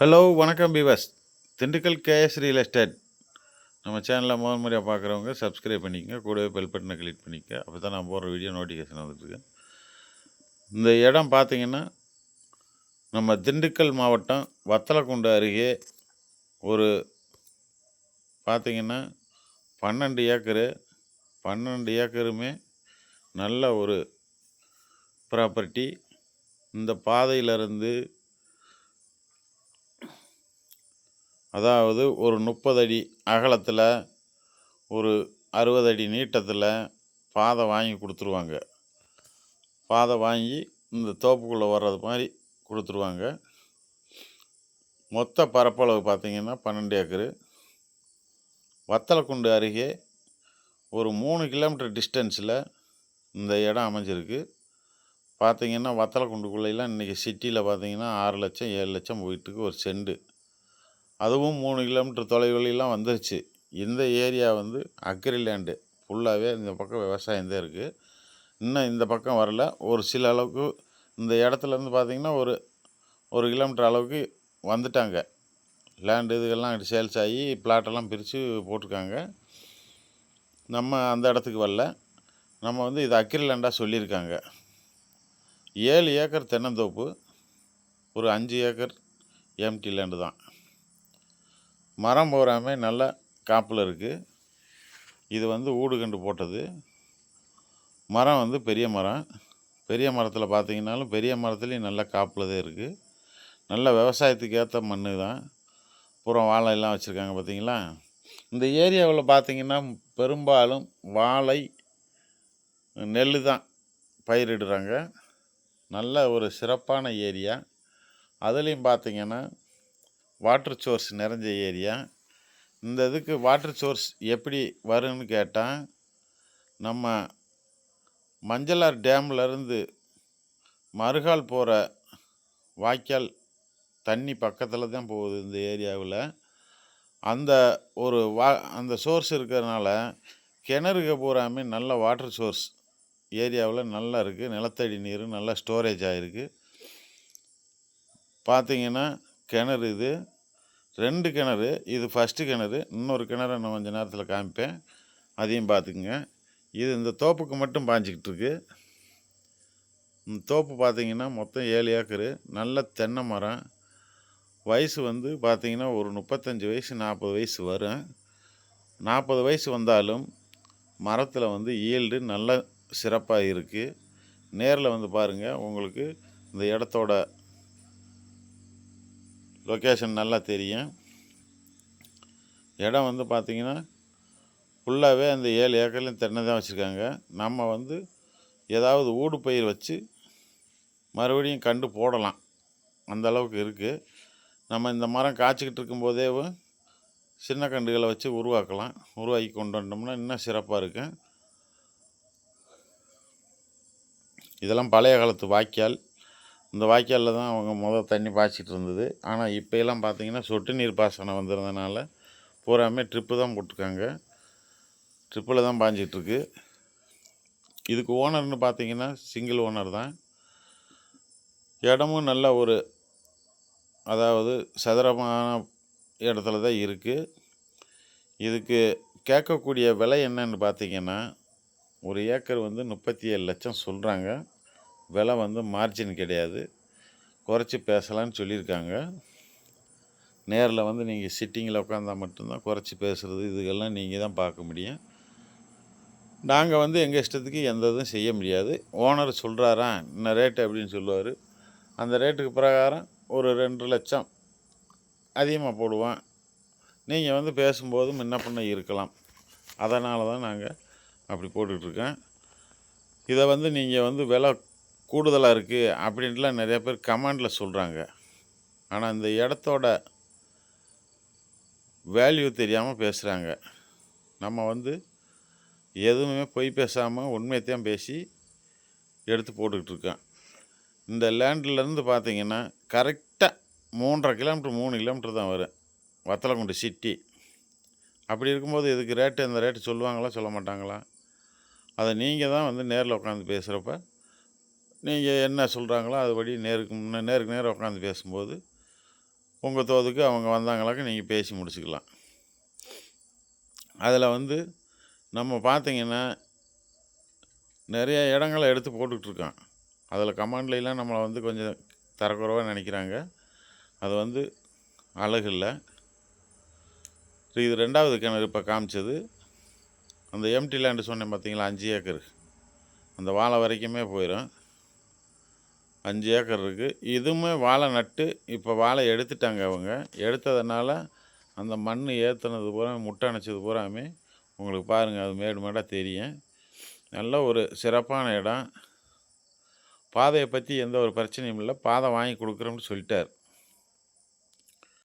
Hello வணக்கம் பீவஸ் Dindigul KS real estate நம்ம சேனலில் முதல் முறையாக பார்க்குறவங்க சப்ஸ்கிரைப் பண்ணிக்கங்க. கூடவே பெல் பட்டனை கிளிக் பண்ணிக்க அப்போ தான் நான் போடுற வீடியோ நோட்டிஃபிகேஷன் வந்துட்டுருக்கு இந்த இடம் பார்த்திங்கன்னா நம்ம திண்டுக்கல் மாவட்டம் வத்தலக்குண்டு அருகே ஒரு பார்த்தீங்கன்னா பன்னெண்டு ஏக்கரு பன்னெண்டு ஏக்கருமே நல்ல ஒரு ப்ராப்பர்ட்டி இந்த பாதையிலிருந்து அதாவது ஒரு முப்பது அடி அகலத்தில் ஒரு அறுபது அடி நீட்டத்தில் பாதை வாங்கி கொடுத்துருவாங்க. பாதை வாங்கி இந்த தோப்புக்குள்ளே வர்றது மாதிரி கொடுத்துருவாங்க. மொத்த பரப்பளவு பார்த்தீங்கன்னா பன்னெண்டு ஏக்கரு. வத்தலக்குண்டு அருகே ஒரு மூணு கிலோமீட்டர் டிஸ்டன்ஸில் இந்த இடம் அமைஞ்சிருக்கு. பார்த்திங்கன்னா வத்தலக்குண்டுக்குள்ளெல்லாம் இன்றைக்கி சிட்டியில் பார்த்தீங்கன்னா ஆறு லட்சம் ஏழு லட்சம் வீட்டுக்கு ஒரு செண்டு. அதுவும் மூணு கிலோமீட்டர் தொலைவுலாம் வந்துருச்சு. இந்த ஏரியா வந்து அக்ரி லேண்டு. ஃபுல்லாகவே இந்த பக்கம் விவசாயம் தான் இருக்குது இன்னும் இந்த பக்கம் வரல. ஒரு சில அளவுக்கு இந்த இடத்துலேருந்து பார்த்திங்கன்னா ஒரு ஒரு கிலோமீட்டர் அளவுக்கு வந்துட்டாங்க. லேண்டு இதுகெல்லாம் சேல்ஸ் ஆகி பிளாட்டெல்லாம் பிரித்து போட்டிருக்காங்க. நம்ம அந்த இடத்துக்கு வரல. நம்ம வந்து இது அக்ரிலேண்டாக சொல்லியிருக்காங்க. ஏழு ஏக்கர் தென்னந்தோப்பு ஒரு அஞ்சு ஏக்கர் எம்டி லேண்டு தான். மரம் போகிறாமே நல்ல காப்பில் இருக்குது இது வந்து ஊடு கண்டு போட்டது. மரம் வந்து பெரிய மரம். பெரிய மரத்தில் பார்த்தீங்கனாலும் பெரிய மரத்துலேயும் நல்ல காப்பில் தான் இருக்குது நல்ல விவசாயத்துக்கு ஏற்ற மண் தான். பூரா வாழை எல்லாம் வச்சுருக்காங்க பார்த்தீங்களா இந்த ஏரியாவில் பார்த்தீங்கன்னா பெரும்பாலும் வாழை நெல் தான் பயிரிடுறாங்க நல்ல ஒரு சிறப்பான ஏரியா. அதுலேயும் பார்த்தீங்கன்னா வாட்டர் சோர்ஸ் நிறைஞ்ச ஏரியா. இந்த இதுக்கு வாட்டர் சோர்ஸ் எப்படி வரும்னு கேட்டால் நம்ம மஞ்சளார் டேம்லேருந்து மறுகால் போகிற வாய்க்கால் தண்ணி பக்கத்தில் தான் போகுது இந்த ஏரியாவில். அந்த ஒரு வா அந்த சோர்ஸ் இருக்கிறதுனால கிணறுக பூராமே நல்ல வாட்டர் சோர்ஸ் ஏரியாவில் நல்லா இருக்குது நிலத்தடி நீர் நல்லா ஸ்டோரேஜ் ஆகிருக்கு பார்த்தீங்கன்னா கிணறு இது. ரெண்டு கிணறு இது ஃபஸ்ட்டு கிணறு இன்னொரு கிணறு நான் கொஞ்சம் நேரத்தில் காமிப்பேன். அதையும் பார்த்துக்குங்க. இது இந்த தோப்புக்கு மட்டும் பாஞ்சிக்கிட்டு இருக்கு. இந்த தோப்பு பார்த்தீங்கன்னா மொத்தம் ஏழு ஏக்கரு நல்ல தென்னை மரம். வயசு வந்து பார்த்திங்கன்னா ஒரு முப்பத்தஞ்சு வயசு நாற்பது வயசு வரும். நாற்பது வயசு வந்தாலும் மரத்தில் வந்து ஈல்டு நல்ல சிறப்பாக இருக்குது நேரில் வந்து பாருங்கள் உங்களுக்கு இந்த இடத்தோட லொக்கேஷன் நல்லா தெரியும். இடம் வந்து பார்த்திங்கன்னா ஃபுல்லாகவே அந்த ஏழு ஏக்கர்லையும் தென்னை தான் வச்சுருக்காங்க. நம்ம வந்து ஏதாவது ஊடு பயிர் வச்சு மறுபடியும் கண்டு போடலாம். அந்த அளவுக்கு இருக்குது நம்ம இந்த மரம் காய்ச்சிக்கிட்டு இருக்கும்போதே சின்ன கண்டுகளை வச்சு உருவாக்கலாம். உருவாக்கி கொண்டு வந்தோம்னா இன்னும் சிறப்பாக இருக்கும். இதெல்லாம் பழைய காலத்து வாய்க்கால். இந்த வாய்க்காலில் தான் அவங்க முதல் தண்ணி பாய்ச்சிட்டு இருந்தது. ஆனால் இப்போயெல்லாம் பார்த்தீங்கன்னா சொட்டு நீர் பாசனம் வந்திருந்தனால பூராமே ட்ரிப்பு தான் போட்டிருக்காங்க. ட்ரிப்பில் தான் பாஞ்சிட்ருக்கு. இதுக்கு ஓனர்னு பார்த்தீங்கன்னா சிங்கிள் ஓனர் தான். இடமும் நல்ல ஒரு அதாவது சதுரமான இடத்துல தான் இருக்குது இதுக்கு கேட்கக்கூடிய விலை என்னன்னு பார்த்தீங்கன்னா ஒரு ஏக்கர் வந்து முப்பத்தி ஏழு லட்சம் சொல்கிறாங்க விலை வந்து மார்ஜின் கிடையாது. குறைச்சி பேசலான்னு சொல்லியிருக்காங்க. நேரில் வந்து நீங்கள் சிட்டிங்கில் உட்காந்தா மட்டும்தான் குறைச்சி பேசுகிறது இதுக்கெல்லாம் நீங்கள் தான் பார்க்க முடியும். நாங்கள் வந்து எங்கள் இஷ்டத்துக்கு எந்த இதுவும் செய்ய முடியாது. ஓனர் சொல்கிறாரா இந்த ரேட்டு அப்படின்னு சொல்லுவார். அந்த ரேட்டுக்கு பிரகாரம் ஒரு ரெண்டு லட்சம் அதிகமாக போடுவான். நீங்கள் வந்து பேசும்போது முன்ன பண்ண இருக்கலாம். அதனால தான் நாங்கள் அப்படி போட்டுட்ருக்கேன் இதை வந்து நீங்கள் வந்து விலை கூடுதலாக இருக்குது அப்படின்ட்டுலாம் நிறையா பேர் கமெண்டில் சொல்கிறாங்க ஆனால் இந்த இடத்தோட வேல்யூ தெரியாமல் பேசுகிறாங்க நம்ம வந்து எதுவுமே பொய் பேசாமல் உண்மையத்தையும் பேசி எடுத்து போட்டுக்கிட்டு இருக்கோம். இந்த லேண்ட்லேருந்து பார்த்தீங்கன்னா கரெக்டாக மூன்றரை கிலோமீட்டர் மூணு கிலோமீட்டர் தான் வரும். வத்தலக்குண்டு சிட்டி அப்படி இருக்கும்போது இதுக்கு ரேட்டு இந்த ரேட்டு சொல்லுவாங்களா சொல்ல மாட்டாங்களா? அதை நீங்கள் தான் வந்து நேரில் உட்காந்து பேசுகிறப்ப நீங்கள் என்ன சொல்கிறாங்களோ அதுபடி நேருக்கு முன்னே நேருக்கு நேரம் உட்காந்து பேசும்போது உங்கள் தோதுக்கு அவங்க வந்தாங்களாக்க நீங்கள் பேசி முடிச்சுக்கலாம். அதில் வந்து நம்ம பார்த்தீங்கன்னா நிறைய இடங்களை எடுத்து போட்டுட்ருக்கான் அதில் கமாண்ட்லாம் நம்மளை வந்து கொஞ்சம் தரக்குறைவாக நினைக்கிறாங்க. அது வந்து அழகு இல்லை. இது ரெண்டாவது கிணறு இப்போ காமிச்சது. அந்த எம்டி லேண்டு சொன்னேன் பார்த்தீங்களா அஞ்சு ஏக்கர். அந்த வாழை வரைக்குமே போயிடும் அஞ்சு ஏக்கர் இருக்குது இதுவுமே வாழை நட்டு இப்போ வாழை எடுத்துட்டாங்க அவங்க. எடுத்ததுனால அந்த மண் ஏற்றுனது பூரா முட்டை அணைச்சது பூராமே உங்களுக்கு பாருங்கள் அது மேடு மேடாக தெரியும். நல்ல ஒரு சிறப்பான இடம். பாதையை பற்றி எந்த ஒரு பிரச்சனையும் இல்லை. பாதை வாங்கி கொடுக்குறோம்னு சொல்லிட்டார்.